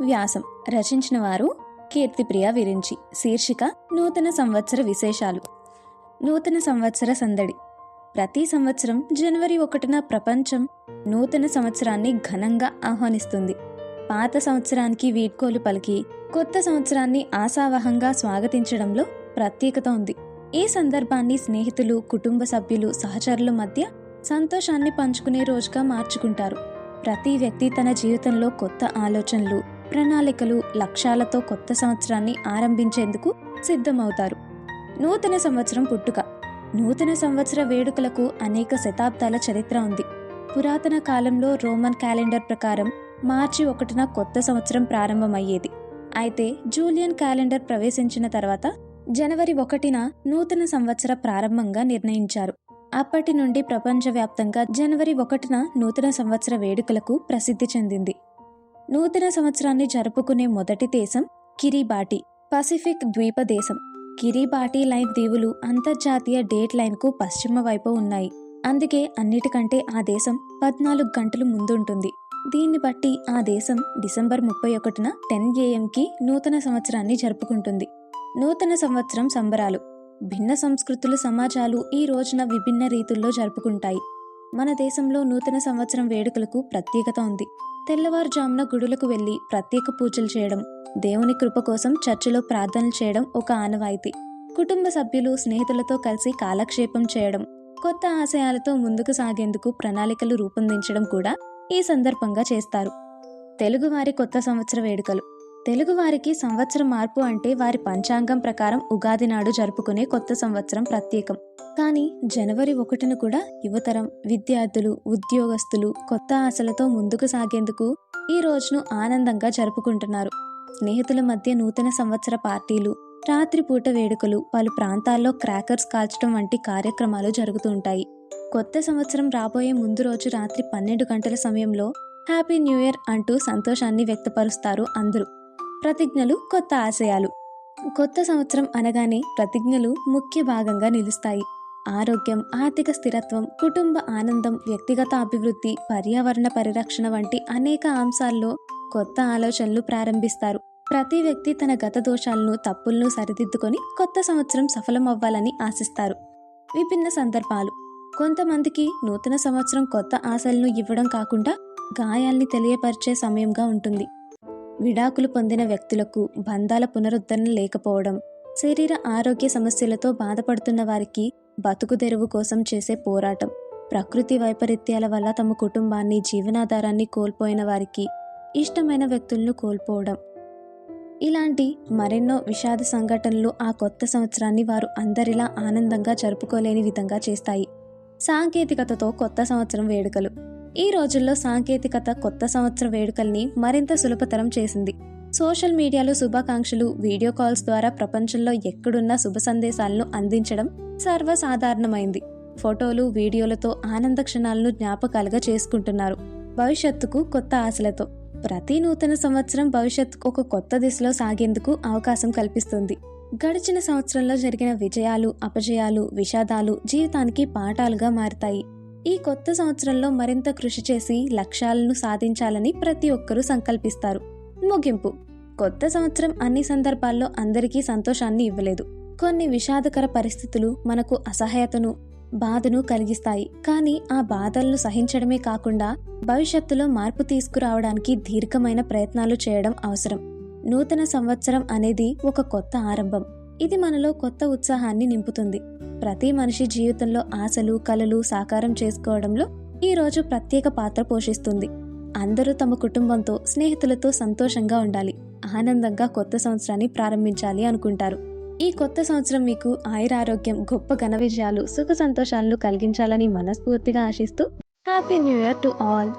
వ్యాసం. రచించిన వారు కీర్తిప్రియ విరించి. శీర్షిక నూతన సంవత్సర విశేషాలు. నూతన సంవత్సర సందడి. ప్రతి సంవత్సరం జనవరి ఒకటిన ప్రపంచం నూతన సంవత్సరాన్ని ఘనంగా ఆహ్వానిస్తుంది. పాత సంవత్సరానికి వీడ్కోలు పలికి కొత్త సంవత్సరాన్ని ఆశావహంగా స్వాగతించడంలో ప్రత్యేకత ఉంది. ఈ సందర్భాన్ని స్నేహితులు కుటుంబ సభ్యులు సహచరుల మధ్య సంతోషాన్ని పంచుకునే రోజుగా మార్చుకుంటారు. ప్రతి వ్యక్తి తన జీవితంలో కొత్త ఆలోచనలు ప్రణాళికలు లక్ష్యాలతో కొత్త సంవత్సరాన్ని ఆరంభించేందుకు సిద్ధమవుతారు. నూతన సంవత్సరం పుట్టుక. నూతన సంవత్సర వేడుకలకు అనేక శతాబ్దాల చరిత్ర ఉంది. పురాతన కాలంలో రోమన్ క్యాలెండర్ ప్రకారం మార్చి ఒకటిన కొత్త సంవత్సరం ప్రారంభమయ్యేది. అయితే జూలియన్ క్యాలెండర్ ప్రవేశించిన తర్వాత జనవరి ఒకటిన నూతన సంవత్సర ప్రారంభంగా నిర్ణయించారు. అప్పటి నుండి ప్రపంచవ్యాప్తంగా జనవరి ఒకటిన నూతన సంవత్సర వేడుకలకు ప్రసిద్ధి చెందింది. నూతన సంవత్సరాన్ని జరుపుకునే మొదటి దేశం కిరిబాటి పసిఫిక్ ద్వీప దేశం. కిరిబాటి లైన్ దీవులు అంతర్జాతీయ డేట్ లైన్కు పశ్చిమ వైపు ఉన్నాయి. అందుకే అన్నిటికంటే ఆ దేశం పద్నాలుగు గంటలు ముందుంటుంది. దీన్ని బట్టి ఆ దేశం డిసెంబర్ ముప్పై ఒకటిన టెన్ ఏఎంకి నూతన సంవత్సరాన్ని జరుపుకుంటుంది. నూతన సంవత్సరం సంబరాలు. భిన్న సంస్కృతులు సమాజాలు ఈ రోజున విభిన్న రీతుల్లో జరుపుకుంటాయి. మన దేశంలో నూతన సంవత్సరం వేడుకలకు ప్రత్యేకత ఉంది. తెల్లవారుజామున గుడులకు వెళ్ళి ప్రత్యేక పూజలు చేయడం దేవుని కృప కోసం చర్చిలో ప్రార్థనలు చేయడం ఒక ఆనవాయితీ. కుటుంబ సభ్యులు స్నేహితులతో కలిసి కాలక్షేపం చేయడం కొత్త ఆశయాలతో ముందుకు సాగేందుకు ప్రణాళికలు రూపొందించడం కూడా ఈ సందర్భంగా చేస్తారు. తెలుగువారి కొత్త సంవత్సర వేడుకలు. తెలుగువారికి సంవత్సర మార్పు అంటే వారి పంచాంగం ప్రకారం ఉగాది నాడు జరుపుకునే కొత్త సంవత్సరం ప్రత్యేకం. కానీ జనవరి ఒకటిన కూడా యువతరం విద్యార్థులు ఉద్యోగస్తులు కొత్త ఆశలతో ముందుకు సాగేందుకు ఈ రోజును ఆనందంగా జరుపుకుంటున్నారు. స్నేహితుల మధ్య నూతన సంవత్సర పార్టీలు రాత్రిపూట వేడుకలు పలు ప్రాంతాల్లో క్రాకర్స్ కాల్చడం వంటి కార్యక్రమాలు జరుగుతూ ఉంటాయి. కొత్త సంవత్సరం రాబోయే ముందు రోజు రాత్రి పన్నెండు గంటల సమయంలో హ్యాపీ న్యూ ఇయర్ అంటూ సంతోషాన్ని వ్యక్తపరుస్తారు అందరూ. ప్రతిజ్ఞలు కొత్త ఆశయాలు. కొత్త సంవత్సరం అనగానే ప్రతిజ్ఞలు ముఖ్య భాగంగా నిలుస్తాయి. ఆరోగ్యం ఆర్థిక స్థిరత్వం కుటుంబ ఆనందం వ్యక్తిగత అభివృద్ధి పర్యావరణ పరిరక్షణ వంటి అనేక అంశాల్లో కొత్త ఆలోచనలు ప్రారంభిస్తారు. ప్రతి వ్యక్తి తన గత దోషాలను తప్పులను సరిదిద్దుకొని కొత్త సంవత్సరం సఫలం అవ్వాలని ఆశిస్తారు. విభిన్న సందర్భాలు. కొంతమందికి నూతన సంవత్సరం కొత్త ఆశలను ఇవ్వడం కాకుండా గాయాల్ని తెలియపరిచే సమయంగా ఉంటుంది. విడాకులు పొందిన వ్యక్తులకు బంధాల పునరుద్ధరణ లేకపోవడం శరీర ఆరోగ్య సమస్యలతో బాధపడుతున్న వారికి బతుకు తెరువు కోసం చేసే పోరాటం ప్రకృతి వైపరీత్యాల వల్ల తమ కుటుంబాన్ని జీవనాధారాన్ని కోల్పోయిన వారికి ఇష్టమైన వ్యక్తులను కోల్పోవడం. ఇలాంటి మరెన్నో విషాద సంఘటనలు ఆ కొత్త సంవత్సరాన్ని వారు అందరిలా ఆనందంగా జరుపుకోలేని విధంగా చేస్తాయి. సాంకేతికతతో కొత్త సంవత్సరం వేడుకలు. ఈ రోజుల్లో సాంకేతికత కొత్త సంవత్సర వేడుకల్ని మరింత సులభతరం చేసింది. సోషల్ మీడియాలో శుభాకాంక్షలు వీడియో కాల్స్ ద్వారా ప్రపంచంలో ఎక్కడున్న శుభ సందేశాలను అందించడం సర్వసాధారణమైంది. ఫోటోలు వీడియోలతో ఆనంద క్షణాలను జ్ఞాపకాలుగా చేసుకుంటున్నారు. భవిష్యత్తుకు కొత్త ఆశలతో. ప్రతి నూతన సంవత్సరం భవిష్యత్తుకు ఒక కొత్త దిశలో సాగేందుకు అవకాశం కల్పిస్తుంది. గడిచిన సంవత్సరంలో జరిగిన విజయాలు అపజయాలు విషాదాలు జీవితానికి పాఠాలుగా మారతాయి. ఈ కొత్త సంవత్సరంలో మరింత కృషి చేసి లక్ష్యాలను సాధించాలని ప్రతి ఒక్కరూ సంకల్పిస్తారు. ముగింపు. కొత్త సంవత్సరం అన్ని సందర్భాల్లో అందరికీ సంతోషాన్ని ఇవ్వలేదు. కొన్ని విషాదకర పరిస్థితులు మనకు అసహాయతను బాధను కలిగిస్తాయి. కానీ ఆ బాధలను సహించడమే కాకుండా భవిష్యత్తులో మార్పు తీసుకురావడానికి దీర్ఘమైన ప్రయత్నాలు చేయడం అవసరం. నూతన సంవత్సరం అనేది ఒక కొత్త ఆరంభం. ఇది మనలో కొత్త ఉత్సాహాన్ని నింపుతుంది. ప్రతి మనిషి జీవితంలో ఆశలు కలలు సాకారం చేసుకోవడంలో ఈ రోజు ప్రత్యేక పాత్ర పోషిస్తుంది. అందరూ తమ కుటుంబంతో స్నేహితులతో సంతోషంగా ఉండాలి. ఆనందంగా కొత్త సంవత్సరాన్ని ప్రారంభించాలి అనుకుంటారు. ఈ కొత్త సంవత్సరం మీకు ఆయురారోగ్యం గొప్ప ఘన విజయాలు సుఖ సంతోషాలను కలిగించాలని మనస్ఫూర్తిగా ఆశిస్తూ happy new year to all